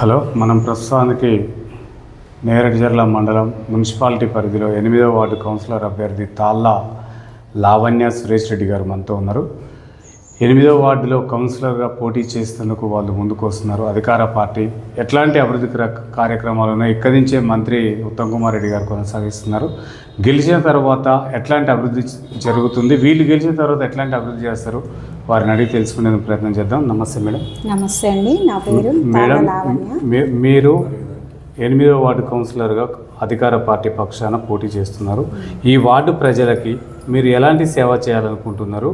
Hello మనం ప్రస్తుతానికి నేరడిజర్ల మండలం మున్సిపాలిటీ పరిధిలో ఎనిమిదవ వార్డు కౌన్సిలర్ అభ్యర్థి తాళ్ళ లావణ్య సురేష్ రెడ్డి గారు మనతో ఉన్నారు. ఎనిమిదవ వార్డులో కౌన్సిలర్గా పోటీ చేస్తున్నందుకు వాళ్ళు ముందుకు వస్తున్నారు. అధికార పార్టీ ఎట్లాంటి అభివృద్ధి కార్యక్రమాలు ఉన్నాయి? ఇక్కడి నుంచే మంత్రి ఉత్తమ్ కుమార్ రెడ్డి గారు కొనసాగిస్తున్నారు. గెలిచిన తర్వాత ఎట్లాంటి అభివృద్ధి జరుగుతుంది? వీళ్ళు గెలిచిన తర్వాత ఎట్లాంటి అభివృద్ధి చేస్తారు? వారిని అడిగి తెలుసుకునే ప్రయత్నం చేద్దాం నమస్తే మేడం నమస్తే అండి నా పేరు మేడం మీరు ఎనిమిదవ వార్డు కౌన్సిలర్గా అధికార పార్టీ పక్షాన పోటీ చేస్తున్నారు ఈ వార్డు ప్రజలకి మీరు ఎలాంటి సేవ చేయాలనుకుంటున్నారు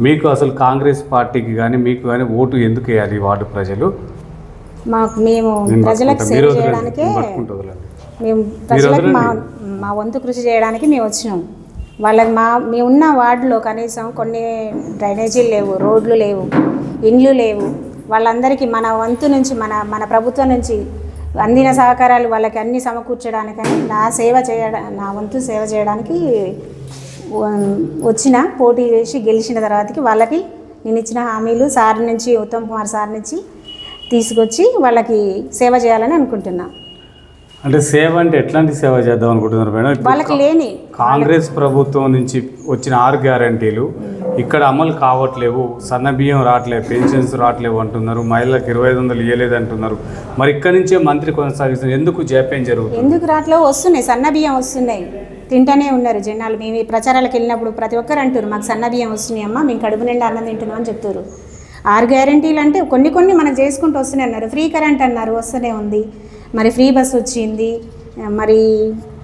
మీకు అసలు కాంగ్రెస్ పార్టీకి కానీ మీకు కానీ ఓటు ఎందుకు వేయాలి వార్డు ప్రజలు మాకు మేము ప్రజలకు. సేవ. చేయడానికే. మేము ప్రజలకు మా. మా వంతు కృషి చేయడానికి మేము వచ్చినాం వాళ్ళకి మా మేము ఉన్న వార్డులో కనీసం కొన్ని డ్రైనేజీలు లేవు రోడ్లు లేవు ఇండ్లు లేవు. వాళ్ళందరికీ మన వంతు నుంచి మన మన ప్రభుత్వం నుంచి అందిన సహకారాలు వాళ్ళకి అన్ని సమకూర్చడానికని నా సేవ చేయడా నా వంతు సేవ చేయడానికి వచ్చిన పోటీ చేసి గెలిచిన తర్వాతకి వాళ్ళకి నేను ఇచ్చిన హామీలు సార్ నుంచి ఉత్తమ్ కుమార్ సార్ నుంచి తీసుకొచ్చి వాళ్ళకి సేవ చేయాలని అనుకుంటున్నాను అంటే సేవ అంటే ఎట్లాంటి సేవ చేద్దాం అనుకుంటున్నారు మేడం? వాళ్ళకి లేని కాంగ్రెస్ ప్రభుత్వం నుంచి వచ్చిన ఆరు గ్యారంటీలు ఇక్కడ అమలు కావట్లేవు సన్న బియ్యం రావట్లేదు పెన్షన్స్ రావట్లేవు అంటున్నారు మహిళలకు ఇరవై ఐదు వందలు ఇవ్వలేదు అంటున్నారు. మరి ఇక్కడి నుంచే మంత్రి కొనసాగిస్తున్నారు. ఎందుకు జాప్యం జరుగుతుంది? ఎందుకు రాట్లో వస్తున్నాయి సన్న బియ్యం వస్తున్నాయి. తింటూనే ఉన్నారు జనాలు. మేము ఈ ప్రచారాలకు వెళ్ళినప్పుడు ప్రతి ఒక్కరు అంటారు మాకు సన్న బియ్యం వస్తున్నాయి అమ్మా మేము కడుపు నిండా అన్నం తింటున్నాం అని చెప్తారు ఆరు గ్యారంటీలు అంటే కొన్ని కొన్ని మనకు చేసుకుంటూ వస్తూనే అన్నారు. ఫ్రీ కరెంట్ అన్నారు వస్తూనే ఉంది. మరి ఫ్రీ బస్ వచ్చింది. మరి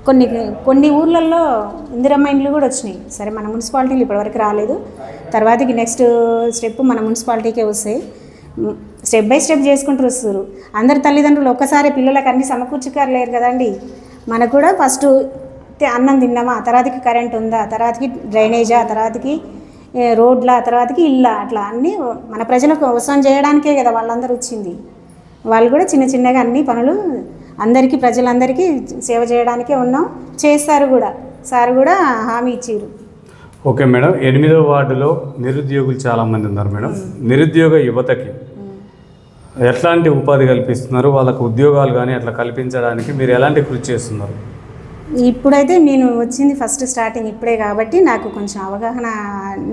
కొన్ని కొన్ని ఊర్లలో ఇందిరమ్మ ఇండ్లు కూడా వచ్చినాయి. సరే మన మున్సిపాలిటీలు ఇప్పటివరకు రాలేదు. తర్వాతకి నెక్స్ట్ స్టెప్ మన మున్సిపాలిటీకే వస్తాయి. స్టెప్ బై స్టెప్ చేసుకుంటూ వస్తారు అందరి తల్లిదండ్రులు ఒక్కసారి పిల్లలకు అన్ని సమకూర్చుకోలేరు కదండి. మనకు కూడా ఫస్ట్ అన్నం తిన్నామా? తర్వాతకి కరెంట్ ఉందా? తర్వాతకి డ్రైనేజా తర్వాతకి రోడ్ల? తర్వాతకి ఇల్లా? అట్లా అన్నీ మన ప్రజలకు అవసరం చేయడానికే కదా వాళ్ళందరూ వచ్చింది. వాళ్ళు కూడా చిన్న చిన్నగా అన్ని పనులు అందరికీ ప్రజలందరికీ సేవ చేయడానికే ఉన్నాం. చేస్తారు కూడా. సార్ కూడా హామీ ఇచ్చారు ఓకే మేడం. ఎనిమిదో వార్డులో నిరుద్యోగులు చాలామంది ఉన్నారు మేడం. నిరుద్యోగ యువతకి ఎట్లాంటి ఉపాధి కల్పిస్తున్నారు? వాళ్ళకు ఉద్యోగాలు కానీ అట్లా కల్పించడానికి మీరు ఎలాంటి కృషి చేస్తున్నారు? ఇప్పుడైతే నేను వచ్చింది ఫస్ట్ స్టార్టింగ్ ఇప్పుడే కాబట్టి నాకు కొంచెం అవగాహన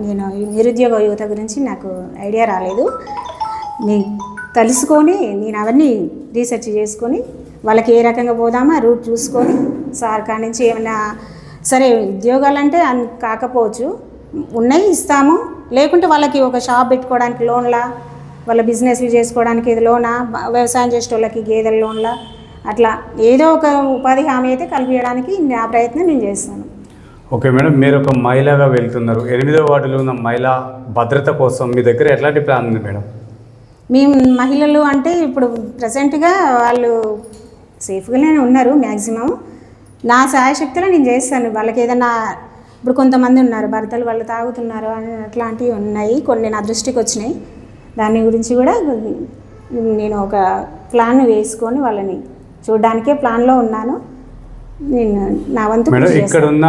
నేను నిరుద్యోగ యువత గురించి నాకు ఐడియా రాలేదు. నేను తెలుసుకొని నేను అవన్నీ రీసెర్చ్ చేసుకొని వాళ్ళకి ఏ రకంగా పోదామా రూట్ చూసుకొని సార్ కాడి నుంచి ఏమైనా సరే ఉద్యోగాలు అంటే అన్ కాకపోవచ్చు ఉన్నాయి ఇస్తాము. లేకుంటే వాళ్ళకి ఒక షాప్ పెట్టుకోవడానికి లోన్లా వాళ్ళ బిజినెస్లు చేసుకోవడానికి ఇది లోనా వ్యవసాయం చేసే వాళ్ళకి గేదెల లోన్లా అట్లా ఏదో ఒక ఉపాధి హామీ అయితే కల్పించడానికి నా ప్రయత్నం నేను చేస్తాను. ఓకే మేడం మీరు ఒక మహిళగా వెళ్తున్నారు. ఎనిమిదో వార్డులో ఉన్న మహిళా భద్రత కోసం మీ దగ్గర ఎట్లాంటి ప్లాన్ ఉంది మేడం? మేము మహిళలు అంటే ఇప్పుడు ప్రజెంట్గా వాళ్ళు సేఫ్గానే ఉన్నారు మ్యాక్సిమం నా సాయశక్తిలో నేను చేస్తాను. వాళ్ళకి ఏదైనా ఇప్పుడు కొంతమంది ఉన్నారు భర్తలు వాళ్ళు తాగుతున్నారు అని అట్లాంటివి ఉన్నాయి. కొన్ని నా దృష్టికి వచ్చినాయి. దాని గురించి కూడా నేను ఒక ప్లాన్ వేసుకొని వాళ్ళని చూడడానికే ప్లాన్లో ఉన్నాను. నేను నా వంతు ఇక్కడ ఉన్న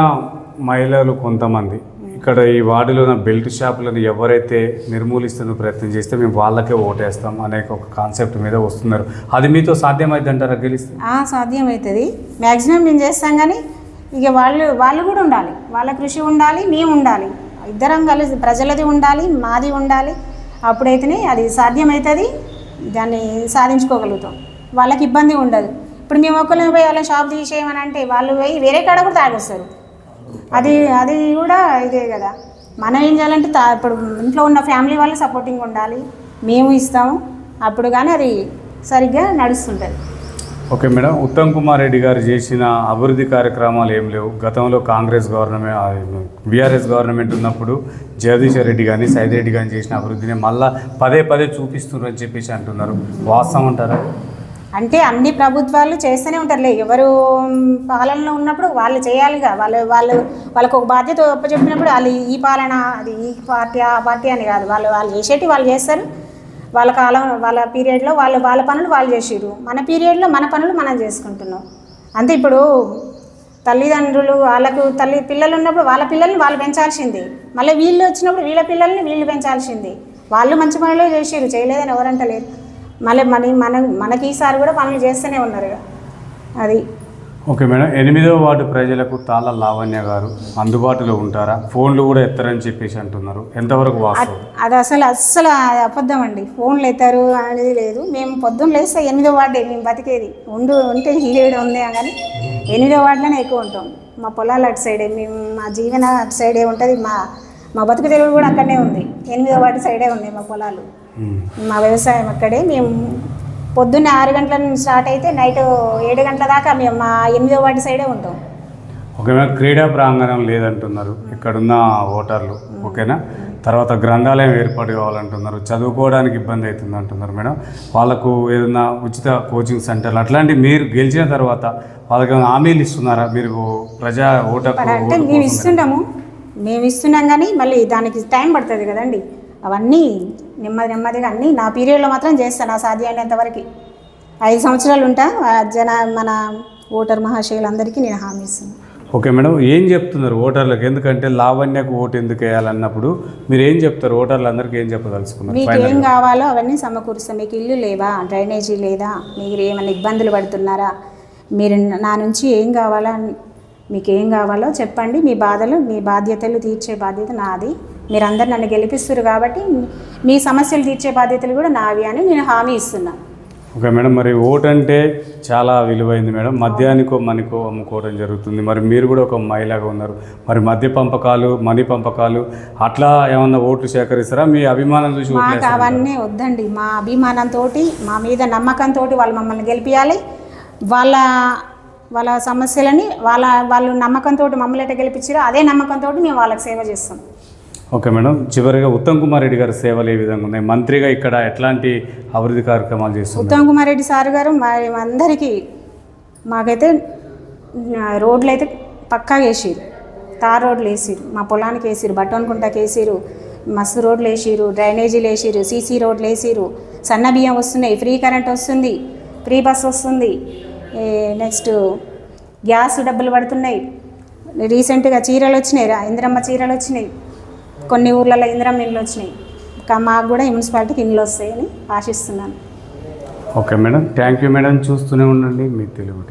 మహిళలు కొంతమంది ఇక్కడ ఈ వార్డులో ఉన్న బెల్ట్ షాపులను ఎవరైతే నిర్మూలిస్తున్న ప్రయత్నం చేస్తే మేము వాళ్ళకే ఓటేస్తాం అనే ఒక కాన్సెప్ట్ మీద వస్తున్నారు. అది మీతో సాధ్యమైంది అంటారా గెలిస్తే సాధ్యమవుతుంది మ్యాక్సిమం మేము చేస్తాం కానీ ఇక వాళ్ళు వాళ్ళు కూడా ఉండాలి. వాళ్ళ కృషి ఉండాలి మేము ఉండాలి. ఇద్దరం కలిసి ప్రజలది ఉండాలి మాది ఉండాలి. అప్పుడైతేనే అది సాధ్యమవుతుంది దాన్ని సాధించుకోగలుగుతాం. వాళ్ళకి ఇబ్బంది ఉండదు. ఇప్పుడు మేము ఒక్కరిని పోయి వాళ్ళ షాప్ తీసేయమని అంటే వాళ్ళు పోయి వేరే కాడ కూడా తాగొస్తారు. అది అది కూడా ఇదే కదా. మనం ఏం చేయాలంటే తా ఇప్పుడు ఇంట్లో ఉన్న ఫ్యామిలీ వాళ్ళు సపోర్టింగ్ ఉండాలి. మేము ఇస్తాము. అప్పుడు కానీ అది సరిగ్గా నడుస్తుంటుంది. Okay madam. ఉత్తమ్ కుమార్ రెడ్డి గారు చేసిన అభివృద్ధి కార్యక్రమాలు ఏం లేవు. గతంలో కాంగ్రెస్ గవర్నమెంట్ బీఆర్ఎస్ గవర్నమెంట్ ఉన్నప్పుడు జగదీశ్వర్ రెడ్డి కానీ సైదిరెడ్డి రెడ్డి కానీ చేసిన అభివృద్ధిని మళ్ళీ పదే పదే చూపిస్తున్నారు అని చెప్పేసి అంటున్నారు. వాస్తవం అంటారా? అంటే అన్ని ప్రభుత్వాలు చేస్తూనే ఉంటారులే. ఎవరు పాలనలో ఉన్నప్పుడు వాళ్ళు చేయాలిగా. వాళ్ళు వాళ్ళు వాళ్ళకు ఒక బాధ్యత చెప్పినప్పుడు వాళ్ళు ఈ పాలన అది ఈ పార్టీ ఆ పార్టీ అని కాదు. వాళ్ళు వాళ్ళు చేసేటి వాళ్ళు చేస్తారు. వాళ్ళ కాలం వాళ్ళ పీరియడ్లో వాళ్ళు వాళ్ళ పనులు వాళ్ళు చేసారు మన పీరియడ్లో మన పనులు మనం చేసుకుంటున్నాం. అంతే ఇప్పుడు తల్లిదండ్రులు వాళ్ళకు తల్లి పిల్లలు ఉన్నప్పుడు వాళ్ళ పిల్లల్ని వాళ్ళు పెంచాల్సింది. మళ్ళీ వీళ్ళు వచ్చినప్పుడు వీళ్ళ పిల్లల్ని వీళ్ళు పెంచాల్సింది. వాళ్ళు మంచి పనులు చేసారు చేయలేదని ఎవరంటలేరు. మళ్ళీ మన మన మనకి ఈసారి కూడా పనులు చేస్తూనే ఉన్నారు. అది. ఓకే మేడం ఎనిమిదో వార్డు ప్రజలకు తాళ్ళ లావణ్య గారు అందుబాటులో ఉంటారా? ఫోన్లు కూడా ఎత్తారని చెప్పేసి అంటున్నారు. ఎంతవరకు అది అసలు అస్సలు అబద్ధం అండి. ఫోన్లు ఎత్తారు అనేది లేదు. మేము పొద్దున్న లేస్తే ఎనిమిదో వార్డే మేము బతికేది. ఉండు ఉంటే ఇల్లు ఈడ ఉంది కానీ ఎనిమిదో వార్డులోనే ఎక్కువ ఉంటాం. మా పొలాలు అటు సైడే మేము మా జీవన అటు సైడే ఉంటుంది మా మా బతుకు తెరువు కూడా అక్కడనే ఉంది. ఎనిమిదో వార్డు సైడే ఉన్నాయి మా పొలాలు. మా వ్యవసాయం అక్కడే. మేము పొద్దున్న ఆరు గంటల నుంచి స్టార్ట్ అయితే నైట్ ఏడు గంటల దాకా మేము మా ఎనిమిదో వార్డు సైడే ఉంటాం. మేడం క్రీడా ప్రాంగణం లేదంటున్నారు. ఇక్కడున్న ఓటర్లు ఓకేనా? తర్వాత గ్రంథాలయం ఏర్పాటు కావాలంటున్నారు. చదువుకోవడానికి ఇబ్బంది అవుతుంది అంటున్నారు మేడం. వాళ్ళకు ఏదైనా ఉచిత కోచింగ్ సెంటర్లు అట్లాంటి మీరు గెలిచిన తర్వాత వాళ్ళకి హామీలు ఇస్తున్నారా? మీరు ప్రజా ఓటర్కు మరి అంటే మేము ఇస్తున్నాము మేము ఇస్తున్నాం కానీ మళ్ళీ దానికి టైం పడుతుంది కదండి. అవన్నీ నెమ్మది నెమ్మదిగా అన్నీ నా పీరియడ్లో మాత్రం చేస్తాను నా సాధ్యమైనంత వరకు. ఐదు సంవత్సరాలు ఉంటా జన మన ఓటర్ మహాశయులందరికీ నేను హామీ ఇస్తున్నాను ఓకే మేడం ఏం చెప్తున్నారు ఓటర్లకు? ఎందుకంటే లావణ్యకు ఓటు ఎందుకు వేయాలన్నప్పుడు మీరు ఏం చెప్తారు? ఓటర్లందరికీ ఏం చెప్పదలుచుకున్నారు? మీకు ఏం కావాలో అవన్నీ సమకూరుస్తాం. మీకు ఇల్లు లేవా? డ్రైనేజీ లేదా? మీరు ఏమైనా ఇబ్బందులు పడుతున్నారా? మీరు నా నుంచి ఏం కావాలా మీకు ఏం కావాలో చెప్పండి. మీ బాధలు మీ బాధ్యతలు తీర్చే బాధ్యత నాది. మీరందరు నన్ను గెలిపిస్తారు కాబట్టి మీ సమస్యలు తీర్చే బాధ్యతలు కూడా నావి అని నేను హామీ ఇస్తున్నాను ఓకే మేడం మరి ఓటు అంటే చాలా విలువైంది మేడం. మద్యానికో మనికో అమ్ముకోవడం జరుగుతుంది. మరి మీరు కూడా ఒక మహిళగా ఉన్నారు. మరి మద్య పంపకాలు మనీ పంపకాలు అట్లా ఏమన్నా ఓట్లు సేకరిస్తారా? మీ అభిమానం చూసి మాకు? అవన్నీ వద్దండి. మా అభిమానంతో మా మీద నమ్మకంతో వాళ్ళు మమ్మల్ని గెలిపించాలి వాళ్ళ వాళ్ళ సమస్యలని వాళ్ళ వాళ్ళు నమ్మకంతో మమ్మల్ని ఎట్ట గెలిపించారో అదే నమ్మకంతో మేము వాళ్ళకి సేవ చేస్తాం. Okay madam. చివరిగా ఉత్తమ్ కుమార్ రెడ్డి గారి సేవలు ఏ విధంగా ఉన్నాయి? మంత్రిగా ఇక్కడ ఎట్లాంటి అభివృద్ధి కార్యక్రమాలు చేస్తున్నారు? ఉత్తమ్ కుమార్ రెడ్డి సార్ గారు మరి అందరికీ మాకైతే రోడ్లు అయితే పక్కా వేసిరు. తార్ రోడ్లు వేసిరు. మా పొలానికి వేసిరు. బట్టనుకుంటాకి వేసిరు. మస్తు రోడ్లు వేసిరు. డ్రైనేజీలు వేసిరు. సీసీ రోడ్లు వేసిరు. సన్న బియ్యం వస్తున్నాయి. ఫ్రీ కరెంట్ వస్తుంది. ఫ్రీ బస్ వస్తుంది. నెక్స్ట్ గ్యాస్ డబ్బులు పడుతున్నాయి. రీసెంట్గా చీరలు వచ్చినాయి రా ఇందిరమ్మ చీరలు వచ్చినాయి. కొన్ని ఊర్లలో ఇందిరమ్మ ఇళ్ళు వచ్చినాయి. ఇంకా మాకు కూడా మున్సిపాలిటీకి ఇళ్ళు వస్తాయని ఆశిస్తున్నాను. Okay madam thank you madam. చూస్తూనే ఉండండి మీ తెలుగు